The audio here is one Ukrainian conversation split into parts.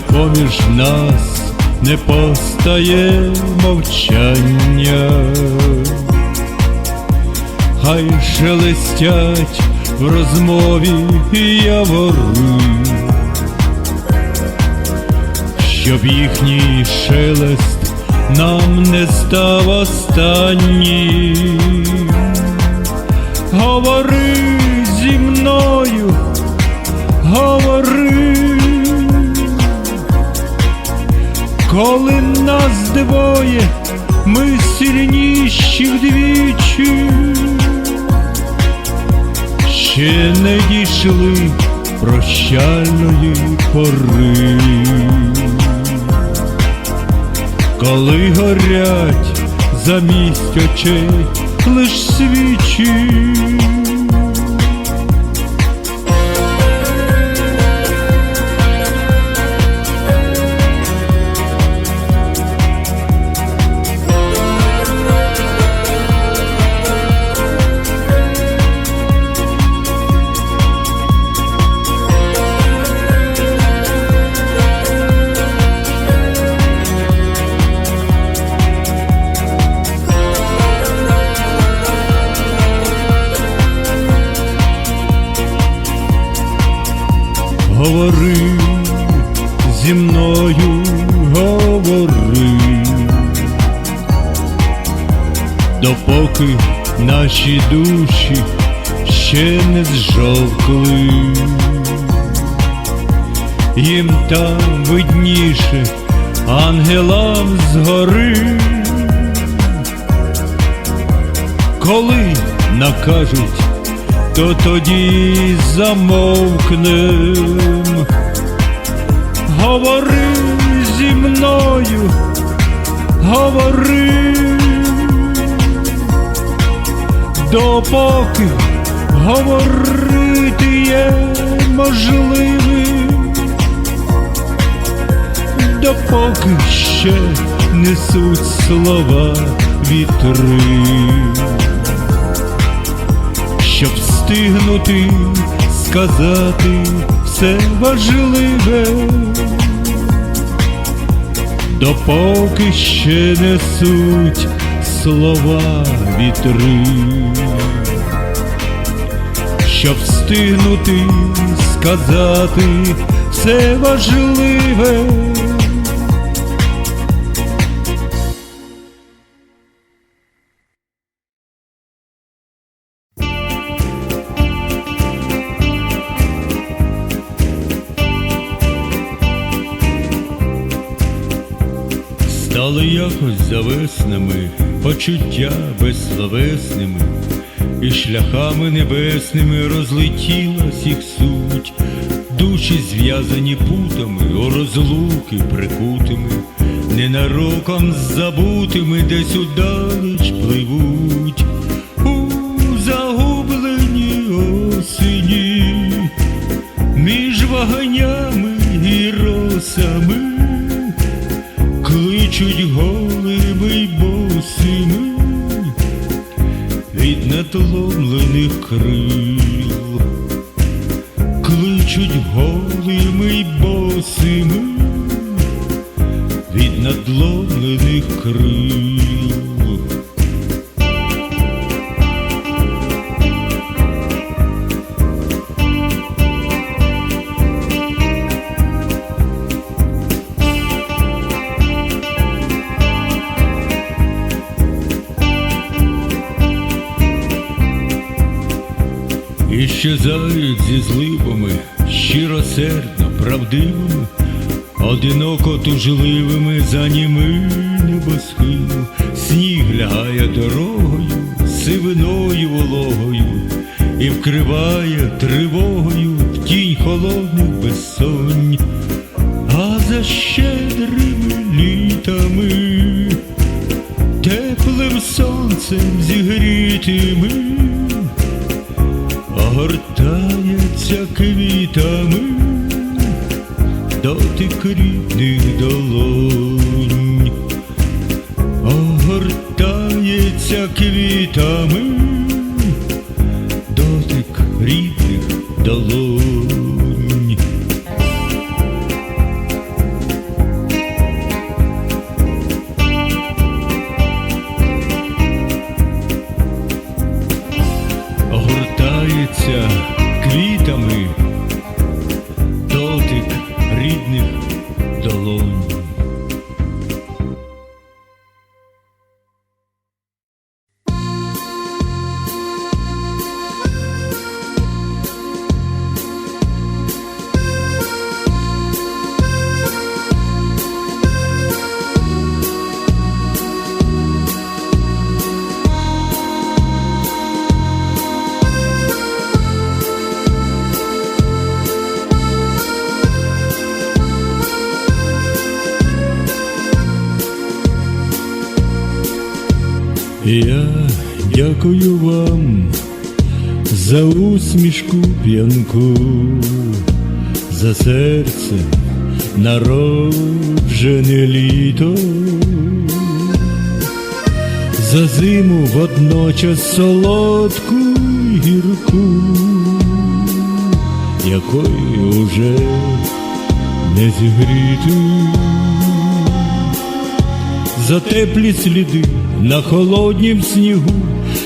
поміж нас не постає мовчання, хай шелестять в розмові явори, щоб їхній шелест нам не став останнім. Говори зі мною, говори, коли нас двоє, ми сильніші вдвічі, ще не дійшли прощальної пори, коли горять замість очей лиш свічі. Говори зі мною, говори, допоки наші душі ще не зжовкли, їм там видніше ангелам згори, коли накажуть то тоді замовкнем. Говори зі мною, говори, допоки говорити є можливим, допоки ще несуть слова вітри встигнути сказати все важливе, допоки ще несуть слова вітри, щоб встигнути сказати все важливе. Стали якось завесними, почуття безсловесними, і шляхами небесними розлетілась їх суть, душі зв'язані путами, у розлуки прикутими, ненароком забутими десь удалеч пливуть, у загубленій осені, між вогнями і росами кличуть голими й босими від натоломлених крил, тужливими за німи небосхилу, сніг лягає дорогою, сивиною вологою, і вкриває тривогою в тінь холодних безсонь, а за щедрими літами, теплим сонцем зігрітими огортається квітами дотик рідних долонь, огортається квітами Я дякую вам за усмішку п'янку, за серце народжене літо, за зиму водночас солодку й гірку, якої уже не зігріти. За теплі сліди на холоднім снігу,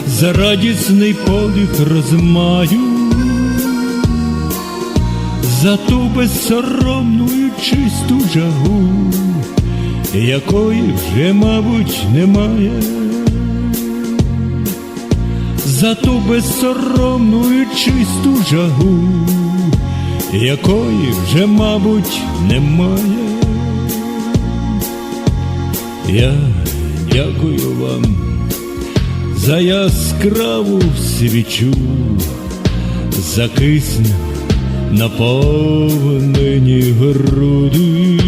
за радісний подих розмаю, за ту безсоромну і чисту жагу, якої вже, мабуть, немає, за ту безсоромну і чисту жагу, якої вже, мабуть, немає. Я дякую вам за яскраву свічу, за кисне наповнені груди,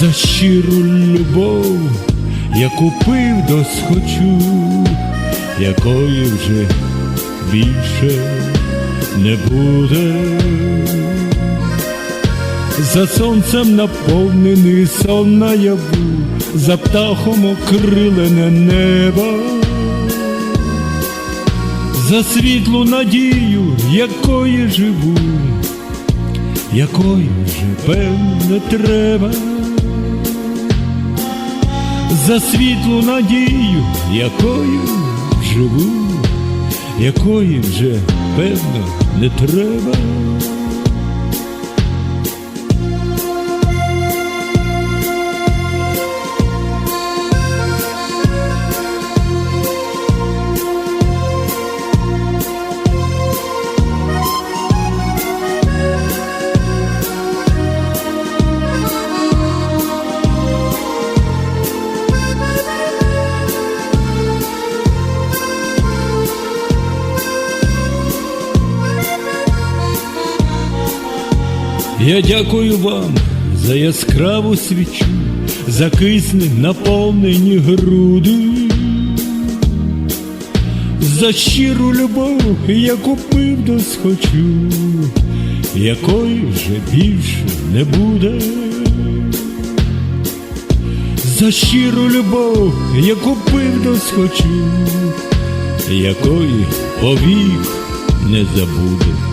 за щиру любов, яку пив досхочу, якої вже більше не буде. За сонцем наповнений сон наяву, за птахом окрилене небо, за світлу надію, якої живу, якої вже певне треба, за світлу надію, якою живу, якої вже певно не треба. Я дякую вам за яскраву свічу, за кисне наповнені груди, за щиру любов, яку пив досхочу, якої вже більше не буде, за щиру любов, яку пив досхочу, якої повік не забуде.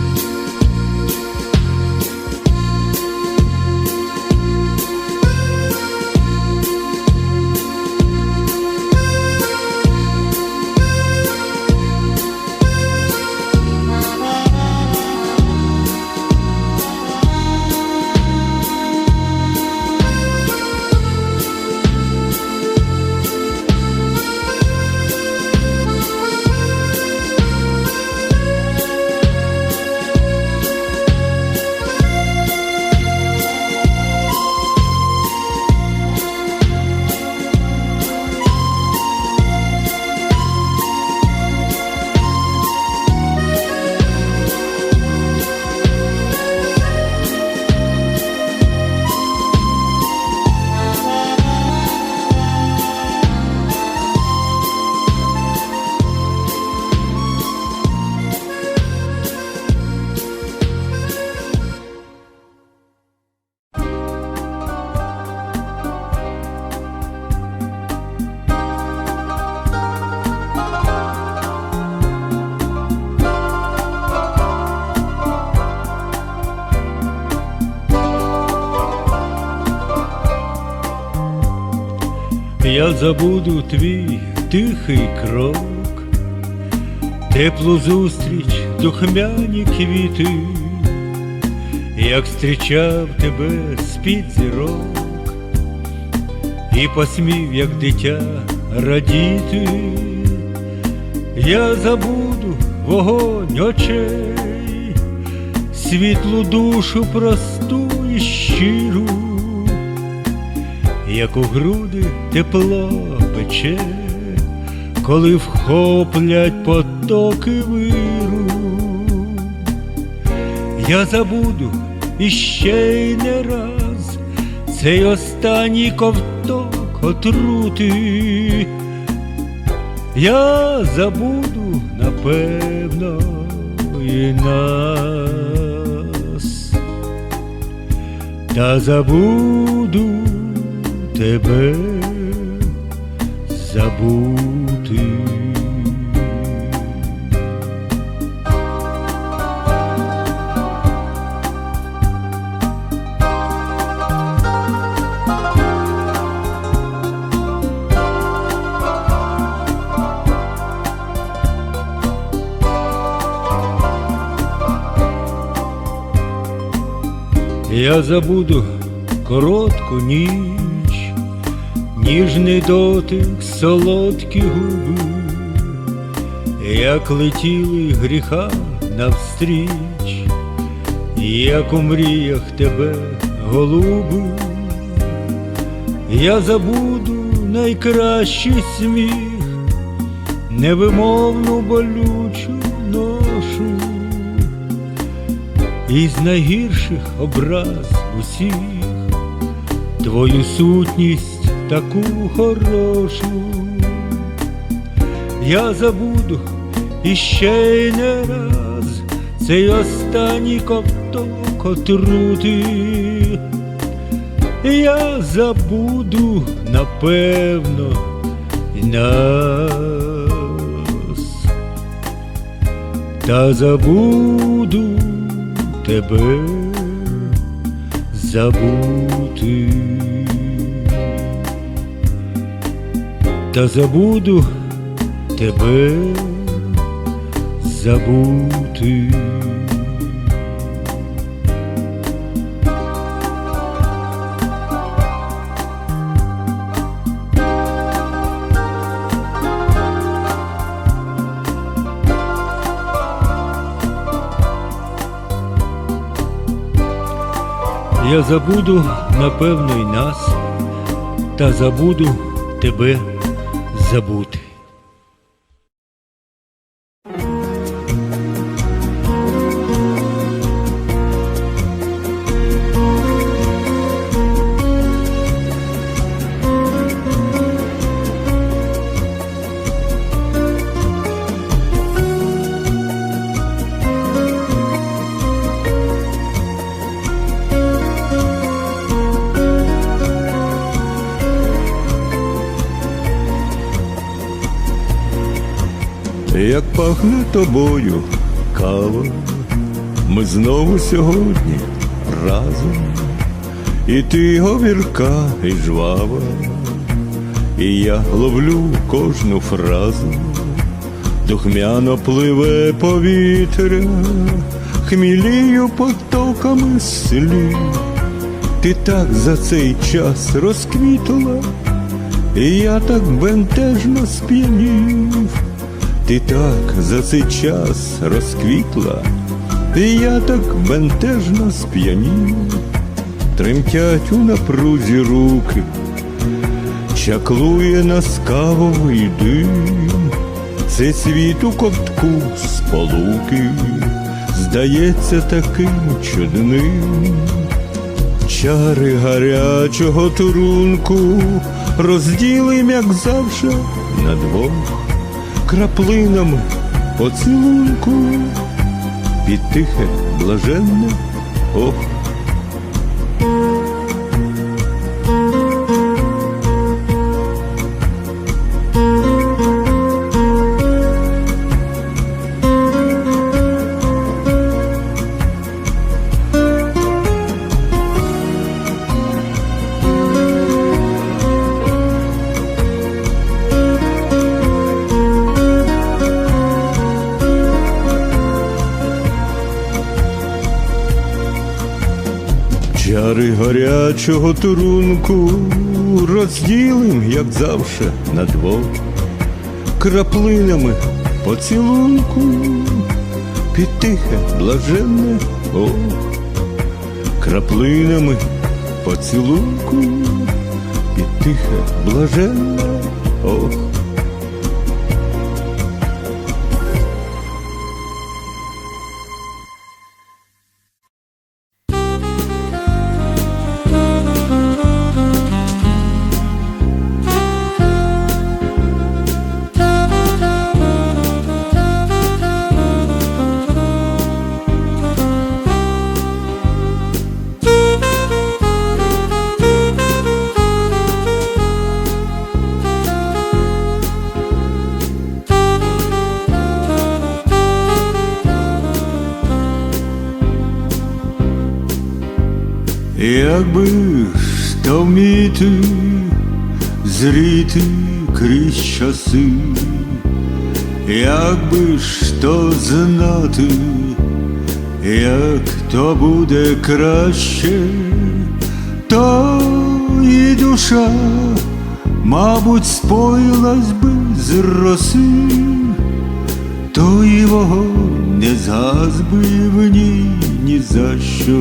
Я забуду твій тихий крок, теплу зустріч, духмяні квіти, як зустрічав тебе з-під зірок, і посмів, як дитя, радіти, я забуду вогонь очей, світлу душу просту і щиру як у груди тепло пече, коли вхоплять потоки виру. Я забуду іще й не раз цей останній ковток отрути. Я забуду, напевно, і нас, та забуду тебе забути. Я забуду коротку ніч, ніжний дотик, солодкі губи, як летіли гріха навстріч, як у мріях тебе голуби, я забуду найкращий сміх, невимовну болючу ношу. Із найгірших образ усіх Твою сутність таку хорошу. Я забуду іще й не раз Цей останній ковток отрути Я забуду напевно і нас. Та забуду тебе забути, та забуду тебе забути. Я забуду, напевно, й нас, та забуду тебе ያዘቡት Як пахне тобою кава, ми знову сьогодні разом, і ти говірка і жвава, і я ловлю кожну фразу, духмяно пливе повітря, хмілію потоками слів. Ти так за цей час розквітла, і я так бентежно сп'янів. Ти так за цей час розквітла, і я так бентежно сп'янів, тремтять у напрузі руки, чаклує нас кавовий дим, цей світ у ковтку сполуки, здається таким чудним. Чари гарячого турунку розділим, як завжди, на двох краплинами поцілунку під тихе блаженне ох. Гарячого турунку розділим, як завше, на двох краплинами поцілунку під тихе блаженне ох, краплинами поцілунку під тихе блаженне ох. Якби ж то вміти зріти крізь часи, якби ж то знати, як то буде краще, то і душа, мабуть, споїлась би з роси, то і вогонь не згас би в ній ні за що.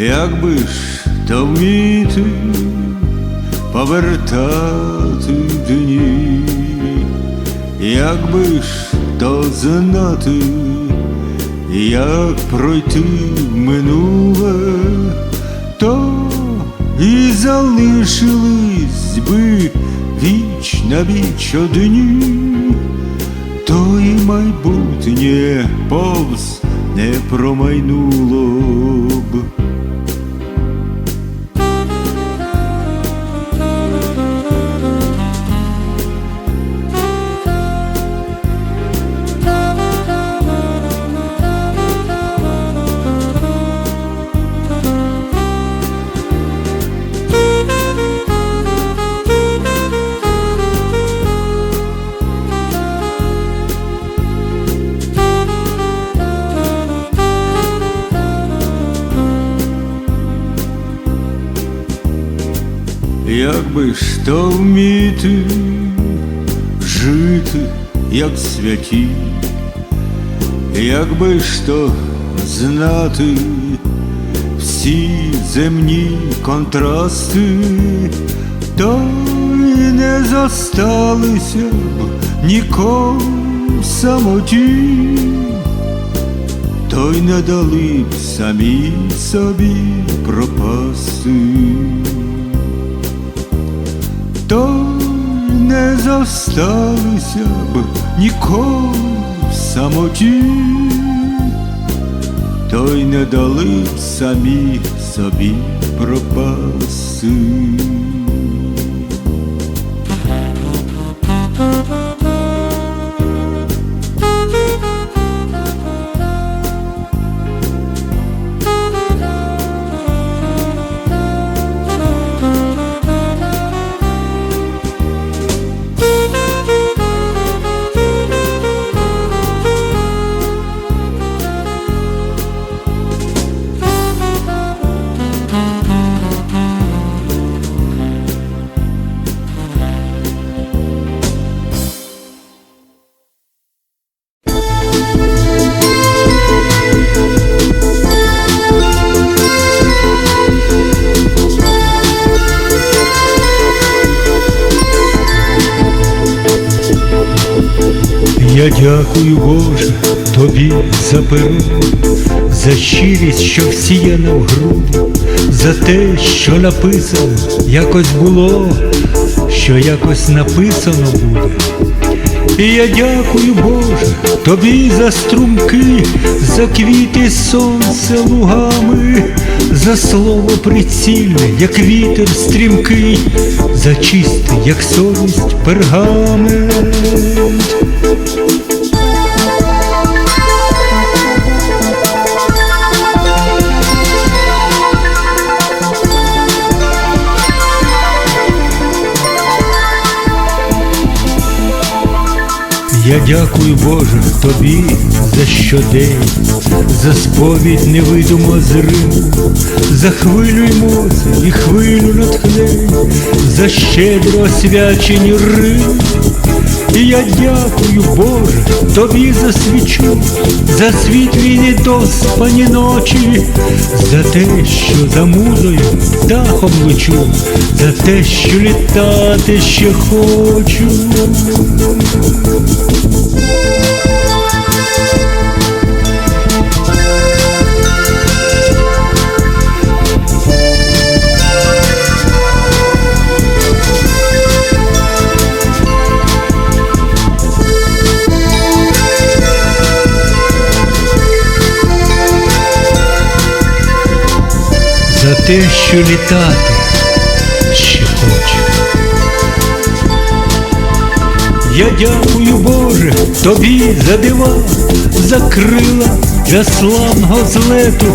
Якби ж то вміти повертати дні, якби ж то знати, як пройти минуле, то і залишились би віч на віч одні, то і майбутнє повз не промайнуло б. Якби то вміти жити, як святі, якби то знати всі земні контрасти, то й не зосталися б нікому самоті, то й не дали б самі собі пропасти не зосталися б ніколи в самоті, то й не дали б самі собі пропасти. Дякую, Боже, тобі за перо, за щирість, що всіяна в груди, за те, що написано, якось було, що якось написано буде. І я дякую, Боже, тобі за струмки, за квіти сонця лугами, за слово прицільне, як вітер стрімкий, за чистий, як совість пергамент. Я дякую, Боже, тобі за щодень, за сповідь невидимо зрив, за хвилю емоцій і хвилю натхнень, за щедро освячені Рим. І я дякую, Боже, тобі за свічу, за світлі недоспані ночі, за те, що за музою дахом лечу, за те, що літати ще хочу. Те, що літати ще хочу. Я дякую, Боже, тобі за дива, за крила для славного злету,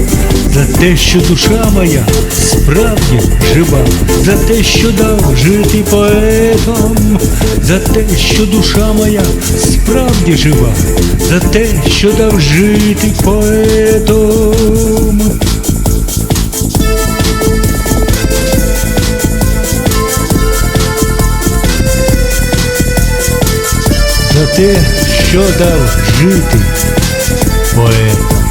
за те, що душа моя справді жива, за те, що дав жити поетом, за те, що душа моя справді жива, за те, що дав жити поетом. те, що дав жити поет.